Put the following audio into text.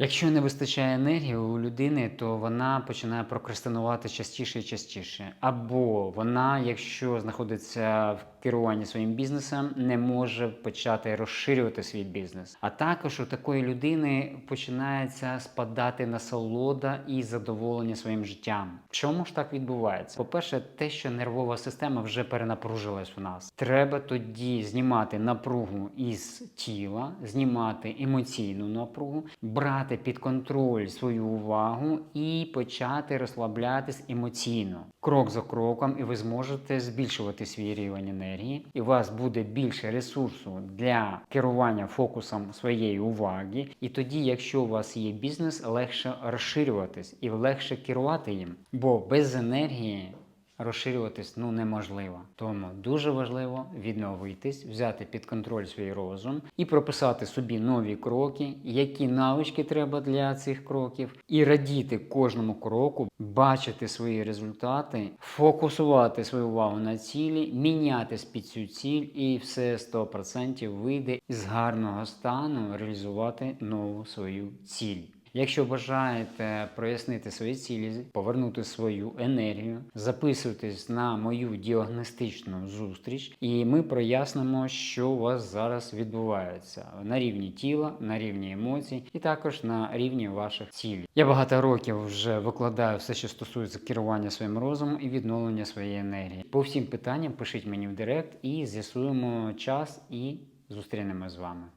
Якщо не вистачає енергії у людини, то вона починає прокрастинувати частіше і частіше. Або вона, якщо знаходиться в керуванні своїм бізнесом, не може почати розширювати свій бізнес. А також у такої людини починається спадати насолода і задоволення своїм життям. Чому ж так відбувається? По-перше, те, що нервова система вже перенапружилась у нас. Треба тоді знімати напругу із тіла, знімати емоційну напругу, брати під контроль свою увагу і почати розслаблятись емоційно. Крок за кроком, і ви зможете збільшувати свій рівень енергії, і у вас буде більше ресурсу для керування фокусом своєї уваги. І тоді, якщо у вас є бізнес, легше розширюватись і легше керувати їм. Бо без енергії розширюватись ну неможливо. Тому дуже важливо відновитись, взяти під контроль свій розум і прописати собі нові кроки, які навички треба для цих кроків, і радіти кожному кроку, бачити свої результати, фокусувати свою увагу на цілі, мінятись під цю ціль, і все 100% вийде із гарного стану реалізувати нову свою ціль. Якщо бажаєте прояснити свої цілі, повернути свою енергію, записуйтесь на мою діагностичну зустріч, і ми прояснимо, що у вас зараз відбувається на рівні тіла, на рівні емоцій, і також на рівні ваших цілей. Я багато років вже викладаю все, що стосується керування своїм розумом і відновлення своєї енергії. По всім питанням пишіть мені в директ і з'ясуємо час і зустрінемось з вами.